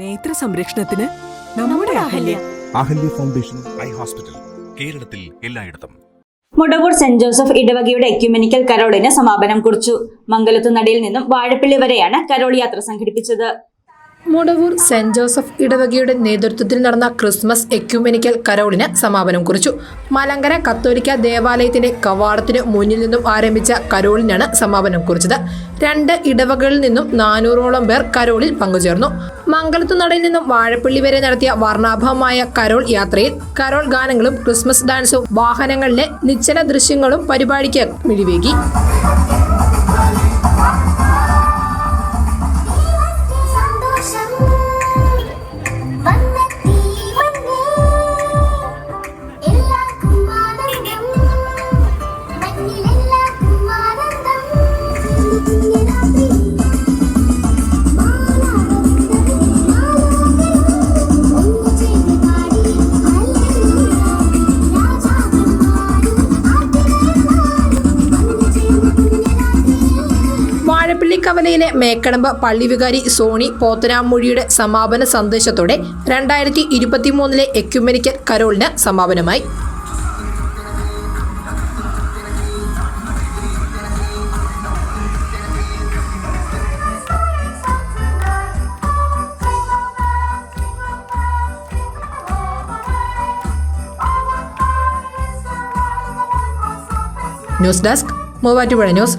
നേത്ര സംരക്ഷണത്തിന് നമ്മുടെ Ahalya. Ahalya foundation eye hospital കേരളത്തിൽ എല്ലായിടത്തും. മുടവൂർ സെന്റ് ജോസഫ് ഇടവകയുടെ എക്യുമെനിക്കൽ കരോളിന് സമാപനം കുറിച്ചു. മംഗലത്തുനടയിൽ നിന്നും വാഴപ്പള്ളി വരെയാണ് കരോൾ യാത്ര സംഘടിപ്പിച്ചത്. മുടവൂർ സെന്റ് ജോസഫ് ഇടവകയുടെ നേതൃത്വത്തിൽ നടന്ന ക്രിസ്മസ് എക്യുമെനിക്കൽ കരോളിന് സമാപനം കുറിച്ചു. മലങ്കര കത്തോലിക്ക ദേവാലയത്തിന്റെ കവാടത്തിന് മുന്നിൽ നിന്നും ആരംഭിച്ച കരോളിനാണ് സമാപനം കുറിച്ചത്. രണ്ട് ഇടവകളിൽ നിന്നും നാനൂറോളം പേർ കരോളിൽ പങ്കുചേർന്നു. മംഗലത്തുനടയിൽ നിന്നും വാഴപ്പള്ളി വരെ നടത്തിയ വർണാഭമായ കരോൾ യാത്രയിൽ കരോൾ ഗാനങ്ങളും ക്രിസ്മസ് ഡാൻസും വാഹനങ്ങളിലെ നിശ്ചല ദൃശ്യങ്ങളും പരിപാടിക്ക് മിഴിവേകി. വാഴപ്പള്ളി കവലയിലെ മേക്കടമ്പ് പള്ളിവികാരി സോണി പോത്തനാമൊഴിയുടെ സമാപന സന്ദേശത്തോടെ രണ്ടായിരത്തി ഇരുപത്തിമൂന്നിലെ എക്യുമെനിക്കൽ കരോളിന് സമാപനമായി. News desk Muvattupuzha news.